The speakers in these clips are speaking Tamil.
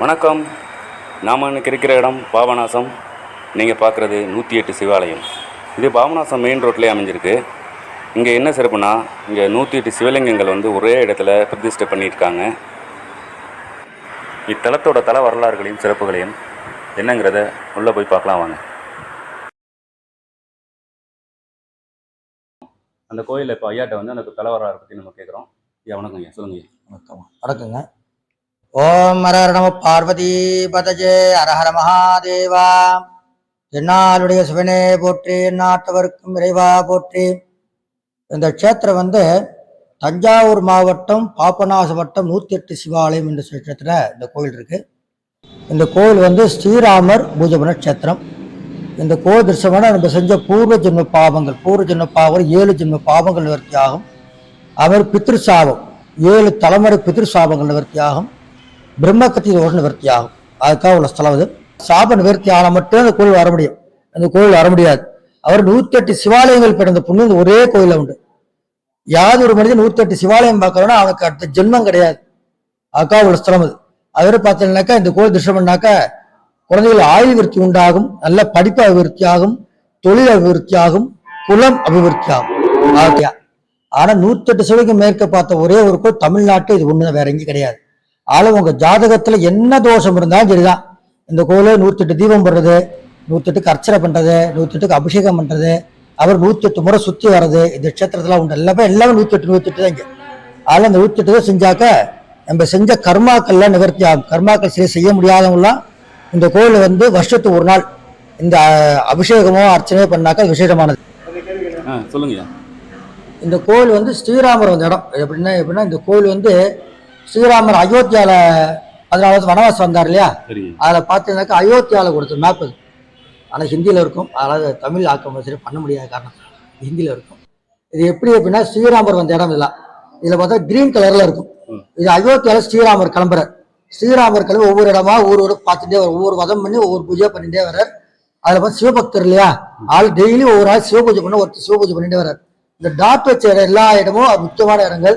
வணக்கம். நாம் இன்னைக்கு இருக்கிற இடம் பாபநாசம். நீங்கள் பார்க்குறது நூற்றி எட்டு சிவாலயம். இது பாபநாசம் மெயின் ரோட்லேயே அமைஞ்சிருக்கு. இங்கே என்ன சிறப்புனா இங்கே நூற்றி எட்டு சிவலிங்கங்கள் வந்து ஒரே இடத்துல பிரதிஷ்டை பண்ணியிருக்காங்க. இத்தலத்தோட தல வரலாறுகளையும் சிறப்புகளையும் என்னங்கிறத உள்ளே போய் பார்க்கலாம் வாங்க. அந்த கோயிலில் இப்போ ஐயாட்ட வந்து அந்த தல வரலாறு பற்றி நம்ம கேட்குறோம் ஐயா வணக்கம் ஐயா சொல்லுங்க ஐயா. வணக்கம். வணக்கங்க ஓம் ஹர நம பார்வதி பதஜே அரஹர மகாதேவா. என்னாளுடைய சிவனே போற்றி நாட்டவருக்கும் இறைவா போற்றி. இந்த க்ஷேத்திரம் வந்து தஞ்சாவூர் மாவட்டம் பாபநாச வட்டம் நூற்றி எட்டு சிவாலயம் என்ற க்ஷேத்திரத்தில் இந்த கோயில் இருக்கு. இந்த கோயில் வந்து ஸ்ரீராமர் பூஜபன பண்ண க்ஷேத்திரம். இந்த கோயில் திருஷமான நம்ம செஞ்ச பூர்வ ஜென்ம பாவங்கள் பூர்வ ஜென்ம பாவங்கள் ஏழு ஜென்ம பாவங்கள் நிவர்த்தியாகும். அவர் பித்ருசாபம் ஏழு தலைமுறை பித்ருசாபங்கள் நிவர்த்தியாகும். பிரம்மகத்தி தோஷம் நிவர்த்தி ஆகும் அதுக்காக உள்ள ஸ்தலம் அது சாப நிவர்த்தி ஆனால் மட்டும் அந்த கோயில் வர முடியும். அந்த கோயில் வர முடியாது. அவர் நூத்தி எட்டு சிவாலயங்கள் பிறந்த புண்ணு ஒரே கோயில உண்டு. யாது ஒரு மனிதன் நூத்தி எட்டு சிவாலயம் பார்க்கறோம்னா அவனுக்கு அடுத்த ஜென்மம் கிடையாது. அதுக்காக உள்ள ஸ்தலம் அது அவர் பார்த்தீங்கன்னாக்கா இந்த கோயில் திருஷ்டம் பண்ணாக்கா குழந்தைகள் ஆயுள் விருத்தி உண்டாகும் நல்ல படிப்பு அபிவிருத்தி ஆகும் தொழில் அபிவிருத்தி ஆகும் குலம் அபிவிருத்தி ஆகும் ஆனா நூத்தெட்டு சிவலிங்கம் மேற்க பார்த்த ஒரே ஒரு கோயில் தமிழ்நாட்டு இது ஒண்ணுதான் வேற எங்கேயும் கிடையாது. ஆனா உங்க ஜாதகத்துல என்ன தோஷம் இருந்தாலும் சரிதான். இந்த கோயில நூத்தெட்டு தீபம் போடுறது நூத்தெட்டுக்கு அர்ச்சனை பண்றது நூத்தெட்டுக்கு அபிஷேகம் பண்றது அவர் நூத்தெட்டு முறை சுத்தி வர்றது இந்த க்ஷேத்திரத்துல உண்டு. எல்லாமே எல்லாமே நூத்தெட்டு நூத்தெட்டு தான் இங்க. அதனால இந்த நூத்தெட்டு தான் செஞ்சாக்க நம்ம செஞ்ச கர்மாக்கள்லாம் நிவர்த்தி ஆகும். கர்மாக்கள் சரி செய்ய முடியாதவங்களாம் இந்த கோயில் வந்து வருஷத்துக்கு ஒரு நாள் இந்த அபிஷேகமோ அர்ச்சனையோ பண்ணாக்க விசேஷமானது. சொல்லுங்க இந்த கோயில் வந்து ஸ்ரீராமர் வந்த இடம். எப்படின்னா எப்படின்னா இந்த கோயில் வந்து ஸ்ரீராமர் அயோத்தியால வருஷம் வனவாசம் வந்தார் இல்லையா? அதில் பார்த்தீங்கன்னாக்கா அயோத்தியாவில் கொடுத்த மேப் அது ஆனால் ஹிந்தியில் இருக்கும். அதாவது தமிழ் ஆக்கம் சரி பண்ண முடியாத காரணம் ஹிந்தியில் இருக்கும். இது எப்படி அப்படின்னா ஸ்ரீராமர் வந்த இடம் இதெல்லாம். இதில் பார்த்தா கிரீன் கலரில் இருக்கும். இது அயோத்தியாவில் ஸ்ரீராமர் கிளம்புறார் ஸ்ரீராமர் கிளம்பி ஒவ்வொரு இடமா ஒவ்வொரு ஊர் பார்த்துட்டே வர ஒவ்வொரு வதம் பண்ணி ஒவ்வொரு பூஜை பண்ணிட்டே வர்றார். அதில் பார்த்து சிவபக்தர் இல்லையா? ஆள் டெய்லி ஒவ்வொரு ஆள் சிவபூஜை பண்ண ஒருத்தர் சிவபூஜை பண்ணிட்டே வர்றார். இந்த டாட் வச்ச எல்லா இடமும் முக்கியமான இடங்கள்.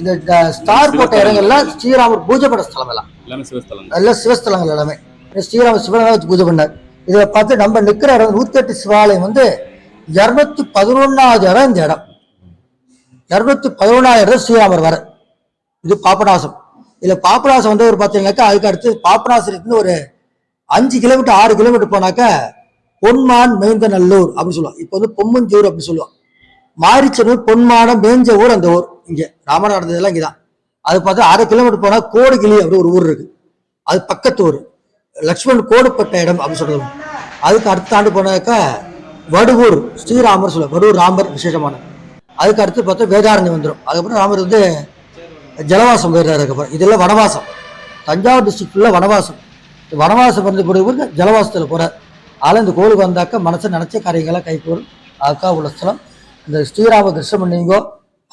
இந்த ஸ்டார் போட்ட இடங்கள்லாம் ஸ்ரீராமர் பூஜை பண்ண ஸ்தலம் எல்லாம் எல்லாமே சிவஸ்தலங்கள் எல்லாம் சிவஸ்தலங்கள் எல்லாமே. ஸ்ரீராம சிவனை வச்சு பூஜை பண்ணார். இதை பார்த்து நம்ம நிற்கிற இடம் நூத்தி எட்டு சிவாலயம் வந்து இருநூத்தி பதினொன்னாவது இடம் இந்த இடம். இருநூத்தி பதினொன்னாவது இடம் ஸ்ரீராமர் வர. இது பாபநாசம் இதுல பாபநாசம் வந்து ஒரு பார்த்தீங்கன்னாக்கா அதுக்கு அடுத்து பாபநாசத்துலேருந்து ஒரு அஞ்சு கிலோமீட்டர் ஆறு கிலோமீட்டர் போனாக்கா பொன்மான் மேய்ந்தநல்லூர் அப்படின்னு சொல்லுவோம் இப்போ வந்து பொம்மஞ்சூர் அப்படின்னு சொல்லுவோம் மாரிச்சனூர் பொன்மானம் மேஞ்ச ஊர் அந்த ஊர். இங்கே ராமர் நடந்ததெல்லாம் இங்கே தான் அது பார்த்தா அரை கிலோமீட்டர் போனா கோடுகிளி அப்படின்னு ஒரு ஊர் இருக்கு. அது பக்கத்து ஊர். லக்ஷ்மண் கோடுப்பட்ட இடம் அப்படின்னு சொல்றது. அதுக்கு அடுத்த ஆண்டு போனாக்கா வடுவூர் ஸ்ரீராமர் சொல்ல வடுவூர் ராமர் விசேஷமான. அதுக்கு அடுத்து பார்த்தா வேதாரண்யம் வந்துடும் அதுக்கப்புறம் ராமர் வந்து ஜலவாசம் போயிடுறாரு அதுக்கப்புறம் இதெல்லாம் வனவாசம். தஞ்சாவூர் டிஸ்ட்ரிக்ட் ஃபுல்லாக வனவாசம். வனவாசம் வந்து பிறகு ஜலவாசத்தில் போகிறார் அதனால் இந்த கோவிலுக்கு வந்தாக்கா மனசு நினச்ச காரியங்களாக கைகூடும். அதுக்காக உள்ள ஸ்தலம். இந்த ஸ்ரீராம தரிசனம்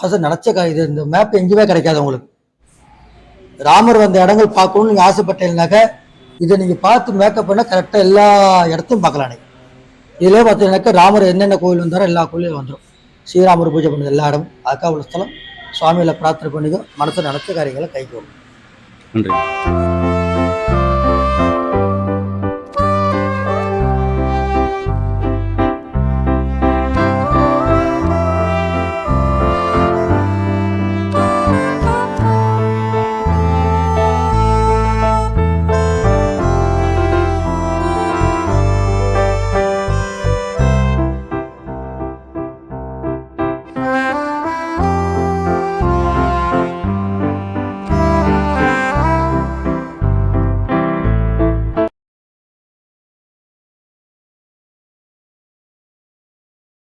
பண்ணீங்கோ நினச்ச காரியம் இது இந்த மேப் எங்கேயுமே கிடைக்காது உங்களுக்கு. ராமர் வந்த இடங்கள் பார்க்கணும்னு நீங்கள் ஆசைப்பட்டீங்கன்னாக்கா இதை நீங்கள் பார்த்து மேக்கப் பண்ணால் கரெக்டாக எல்லா இடத்தையும் பார்க்கலாம் நீங்கள் இதிலே பார்த்தீங்கன்னாக்கா ராமர் என்னென்ன கோயில் வந்தாரோ எல்லா கோயிலும் வந்துடும் ஸ்ரீராமர் பூஜை பண்ணது எல்லா இடமும் அதுக்காக உள்ள ஸ்தலம். சுவாமியில் பிரார்த்தனை பண்ணிக்கோ மனசை நினச்ச காரியங்களை கைகூடும் நன்றி.